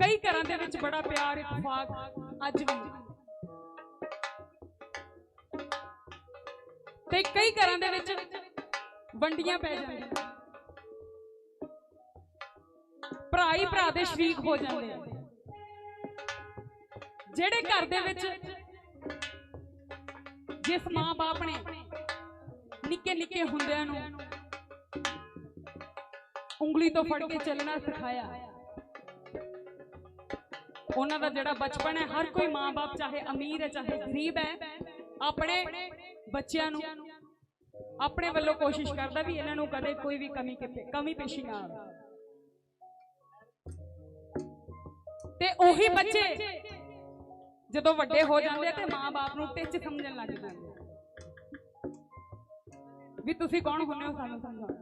ਕਈ ਘਰਾਂ ਦੇ ਵਿੱਚ ਬੜਾ ਪਿਆਰ, ਇਤਫਾਕ, ਅੱਜ ਵੀ। ਤੇ ਕਈ ਘਰਾਂ ਦੇ ਵਿੱਚ ਵੰਡੀਆਂ ਪੈ ਜਾਂਦੀਆਂ। ਭਰਾ ਹੀ ਭਰਾ ਦੇ ਸ਼ਰੀਕ ਹੋ ਜਾਂਦੇ ਆ। ਜਿਹੜੇ ਘਰ ਦੇ ਵਿੱਚ ਜਿਸ ਮਾਂ-ਬਾਪ ਨੇ ਨਿੱਕੇ ਨਿੱਕੇ ਹੁੰਦਿਆਂ ਨੂੰ ਉਂਗਲੀ ਤੋਂ ਫੜ ਕੇ ਚੱਲਣਾ ਸਿਖਾਇਆ ਉਹਨਾਂ ਦਾ ਜਿਹੜਾ ਬਚਪਨ ਹੈ, ਹਰ ਕੋਈ ਮਾਂ-ਬਾਪ ਚਾਹੇ ਅਮੀਰ ਹੈ, ਚਾਹੇ ਗਰੀਬ ਹੈ, ਆਪਣੇ ਬੱਚਿਆਂ ਨੂੰ, ਆਪਣੇ ਵੱਲੋਂ ਕੋਸ਼ਿਸ਼ ਕਰਦਾ ਵੀ ਇਹਨਾਂ ਨੂੰ ਕਦੇ ਕੋਈ ਵੀ ਕਮੀ ਕਮੀ ਪੇਸ਼ੀ ਨਾ ਆਵੇ। ਤੇ ਉਹੀ ਬੱਚੇ ਜਦੋਂ ਵੱਡੇ ਹੋ ਜਾਂਦੇ ਆ ਤੇ ਮਾਂ-ਬਾਪ ਨੂੰ ਟਿੱਚ ਸਮਝਣ ਲੱਗ ਜਾਂਦੇ ਵੀ ਤੁਸੀਂ ਕੌਣ ਹੁੰਦੇ ਹੋ ਸਾਨੂੰ ਸਮਝਾਓ?